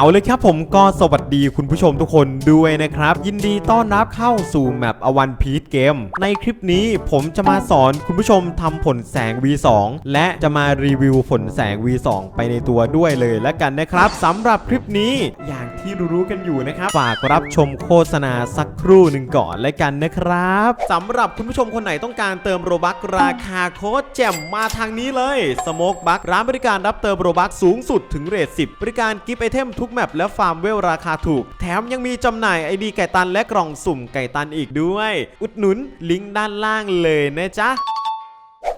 เอาเลยครับผมก็สวัสดีคุณผู้ชมทุกคนด้วยนะครับ ยินดีต้อนรับเข้าสู่แมปอวันพีทเกมในคลิปนี้ผมจะมาสอนคุณผู้ชมทำผลแสง V2 และจะมารีวิวผลแสง V2 ไปในตัวด้วยเลยแล้วกันนะครับสำหรับคลิปนี้อย่างที่รู้ๆกันอยู่นะครับ ฝากรับชมโฆษณาสักครู่หนึ่งก่อนแล้วกันนะครับสำหรับคุณผู้ชมคนไหนต้องการเติมโรบัคราคาโคตรแจ่มมาทางนี้เลยสโมกบัคร้านบริการรับเติมโรบัคสูงสุดถึงเรท10บริการกิฟต์ไอเทมทุกแมปและฟาร์มเวลราคาถูก แถมยังมีจำหน่ายไอดีไก่ตันและกล่องสุ่มไก่ตันอีกด้วย อุดหนุนลิงก์ด้านล่างเลยนะจ๊ะ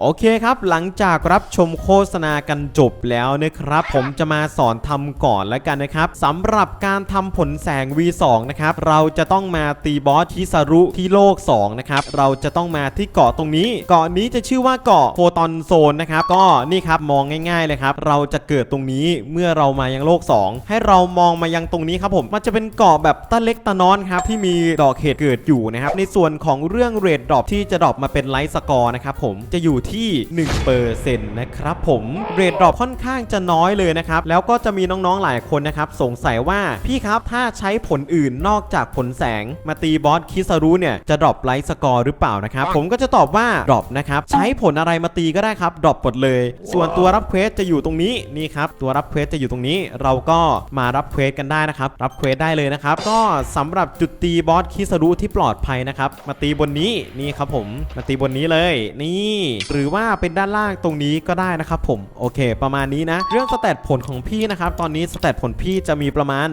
โอเคครับ หลังจากรับชมโฆษณากันจบแล้วนะครับ ผมจะมาสอนทำก่อนแล้วกันนะครับสำหรับการทำผลแสง V2 นะครับ เราจะต้องมาตีบอสคิซารุที่โลก 2 นะครับ เราจะต้องมาที่เกาะตรงนี้ เกาะนี้จะชื่อว่าเกาะโฟตอนโซนนะครับ ก็นี่ครับมองง่ายๆเลยครับ เราจะเกิดตรงนี้เมื่อเรามายังโลก 2 ให้เรามองมายังตรงนี้ครับผม มันจะเป็นเกาะแบบตะเล็กตะน้อนครับที่มีดอกเห็ดเกิดอยู่นะครับ ในส่วนของเรื่องเรดดรอปที่จะดรอปมาเป็นไลท์สกอร์นะครับผม จะอยู่ที่1%นะครับผมเรดดรอปค่อนข้างจะน้อยเลยนะครับ แล้วก็จะมีน้องๆหลายคนนะครับ สงสัยว่าพี่ครับถ้าใช้ผลอื่นนอกจากผลแสงมาตีบอสคิซารุเนี่ยจะดรอปไลท์สกอร์หรือเปล่านะครับ ผมก็จะตอบว่าดรอปนะครับ ใช้ผลอะไรมาตีก็ได้ครับดรอปหมดเลย ส่วนตัวรับเควสจะอยู่ตรงนี้นี่ครับตัวรับเควสจะอยู่ตรงนี้ เราก็มารับเควสกันได้นะครับ รับเควสได้เลยนะครับ ก็สำหรับจุดตีบอสคิซารุที่ปลอดภัยนะครับ มาตีบนนี้นี่ครับผมมาตีบนนี้เลย นี่หรือือว่าเป็นด้านล่างตรงนี้ก็ได้นะครับผมโอเค ประมาณนี้นะ เรื่องสเตตผลของพี่นะครับตอนนี้สเตตผลพี่จะมีประมาณ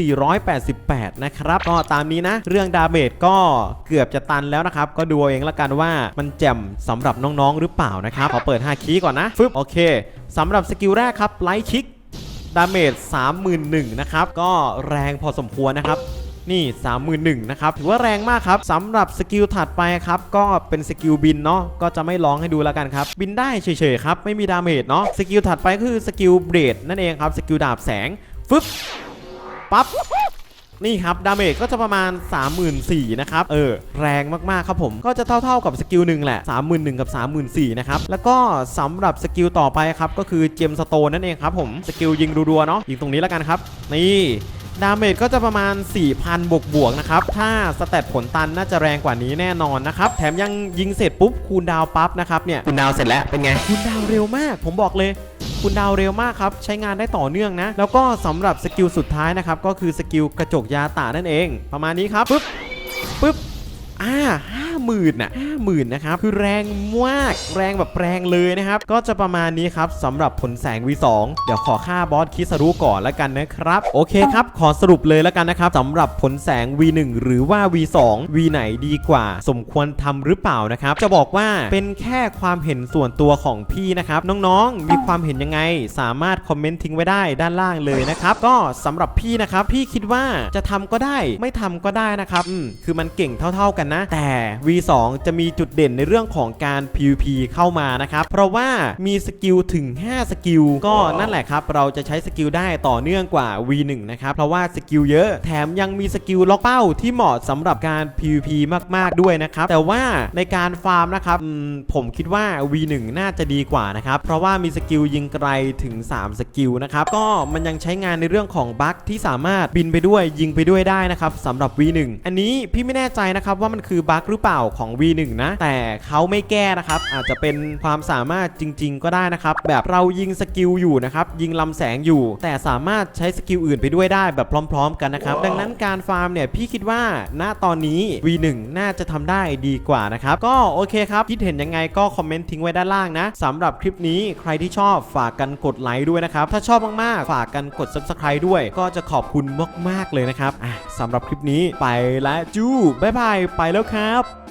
2,488 นะครับก็ตามนี้นะ เรื่องดาเมจก็เกือบจะตันแล้วนะครับ ก็ดูเองละกันว่ามันแจ่มสำหรับน้องๆหรือเปล่านะครับขอเปิด 5 คีย์ก่อนนะฟึบโอเคสำหรับสกิลแรกครับไลท์คิกดาเมจ31,000นะครับ ก็แรงพอสมควรนะครับ นี่ 31,000นะครับ ถือว่าแรงมากครับสำหรับสกิลถัดไปครับ ก็เป็นสกิลบินเนาะก็จะไม่ร้องให้ดูแล้วกันครับ บินได้เฉยๆครับ ไม่มีดาเมจเนาะสกิลถัดไปคือสกิลเบรดนั่นเองครับสกิลดาบแสงฟึบปั๊บนี่ครับ ดาเมจก็จะประมาณ 34,000นะครับ เออ แรงมาก ๆ ครับผม ก็จะเท่า ๆ กับสกิลหนึ่งแหละ 31,000 กับ 34,000 นะครับ แล้วก็สำหรับสกิลต่อไปครับ ก็คือเจมสโตนนั่นเองครับผม สกิลยิงรัวๆเนาะยิงตรงนี้แล้วกันครับ นี่ ดาเมจก็จะประมาณ 4,000 บวกบวกๆนะครับ ถ้าสเตตผลตันน่าจะแรงกว่านี้แน่นอนนะครับ แถมยังยิงเสร็จปุ๊บคูณดาวปั๊บนะครับเนี่ยคุณดาวเสร็จแล้วเป็นไงคูณดาวเร็วมาก ผมบอกเลยคูณดาวเร็วมากครับ ใช้งานได้ต่อเนื่องนะ แล้วก็สำหรับสกิลสุดท้ายนะครับ ก็คือสกิลกระจกยาตานั่นเอง ประมาณนี้ครับ ปึ๊บปึ๊บอ่า ห้าหมื่นนะห้าหมื่นนะครับคือแรงมากแรงแบบแรงเลยนะครับ ก็จะประมาณนี้ครับสำหรับผลแสง V2 เดี๋ยวขอค่าบอสคิสรุก่อนแล้วกันนะครับ โอเคครับ ขอสรุปเลยแล้วกันนะครับสำหรับผลแสง V1 หรือว่า V2 V ไหนดีกว่า สมควรทำหรือเปล่านะครับ จะบอกว่าเป็นแค่ความเห็นส่วนตัวของพี่นะครับ น้องๆ มีความเห็นยังไง สามารถคอมเมนต์ทิ้งไว้ได้ด้านล่างเลยนะครับก็สำหรับพี่นะครับพี่คิดว่าจะทำก็ได้ไม่ทำก็ได้นะครับอืมคือมันเก่งเท่า ๆกันนะ แต่ V2 จะมีจุดเด่นในเรื่องของการ PVP เข้ามานะครับเพราะว่ามีสกิลถึง 5 สกิล ก็นั่นแหละครับ เราจะใช้สกิลได้ต่อเนื่องกว่า V1 นะครับเพราะว่าสกิลเยอะแถมยังมีสกิลล็อกเป้าที่เหมาะสำหรับการ PVP มาก ๆ ด้วยนะครับแต่ว่าในการฟาร์มนะครับผมคิดว่า V1 น่าจะดีกว่านะครับเพราะว่ามีสกิลยิงไกลถึง 3 สกิลนะครับก็มันยังใช้งานในเรื่องของบั๊กที่สามารถบินไปด้วยยิงไปด้วยได้นะครับสำหรับ V1 อันนี้พี่ไม่แน่ใจนะครับว่ามันคือบั๊กหรือเปล่าของ V1 นะ แต่เขาไม่แก้นะครับ อาจจะเป็นความสามารถจริง ๆ ก็ได้นะครับ แบบเรายิงสกิลอยู่นะครับ ยิงลำแสงอยู่ แต่สามารถใช้สกิลอื่นไปด้วยได้แบบพร้อม ๆ กันนะครับ ดังนั้นการฟาร์มเนี่ยพี่คิดว่าณตอนนี้ V1 น่าจะทำได้ดีกว่านะครับ ก็โอเคครับ คิดเห็นยังไงก็คอมเมนต์ทิ้งไว้ด้านล่างนะสำหรับคลิปนี้ใครที่ชอบฝากกันกดไลค์ด้วยนะครับ ถ้าชอบมาก ๆ ฝากกันกด subscribe ด้วย ก็จะขอบคุณมาก ๆ เลยนะครับอะสำหรับคลิปนี้ไปและจู๊บ๊ายบาย ไปแล้วครับ